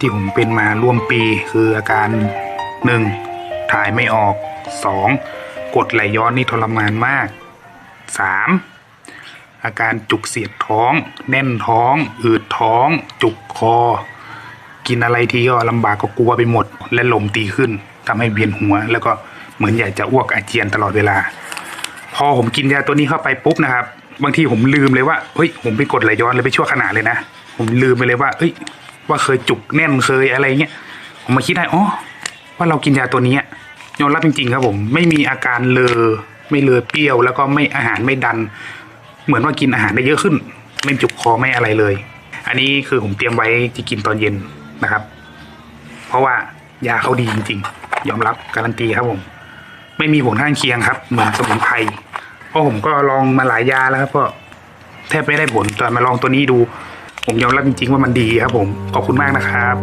ที่ผมเป็นมาร่วมปีคืออาการหนึ่งถ่ายไม่ออกสองกดไหลย้อนนี่ทรมานมากสามอาการจุกเสียดท้อง แน่นท้อง อืดท้อง จุกคอ กินอะไรทีก็ลำบากก็กลัวไปหมด และลมตีขึ้นทำให้เวียนหัว แล้วก็เหมือนอยากจะอ้วกอาเจียนตลอดเวลา พอผมกินยาตัวนี้เข้าไปปุ๊บนะครับบางทีผมลืมเลยว่าเฮ้ยผมไปกดไหลย้อนเลยไปชั่วขณะเลยนะ ผมลืมไปเลยว่าเอ้ย ว่าเคยจุกแน่นเคยอะไรเงี้ยผมมาคิดได้อ๋อว่าเรากินยาตัวนี้ยอมรับจริงๆครับผมไม่มีอาการเลอไม่เลอเปรี้ยว แล้วก็ไม่อาหารไม่ดัน เหมือนว่ากินอาหารได้เยอะขึ้น ไม่จุกคอไม่อะไรเลย อันนี้คือผมเตรียมไว้ที่กินตอนเย็นนะครับ เพราะว่ายาเขาดีจริงๆ ยอมรับการันตีครับผม ไม่มีผลข้างเคียงครับ เหมือนสมุนไพรเพราะผมก็ลองมาหลายยาแล้วครับก็แทบไม่ได้ผลแต่มาลองตัวนี้ดู ผมยอมรับจริงๆว่ามันดีครับผม ขอบคุณมากนะครับ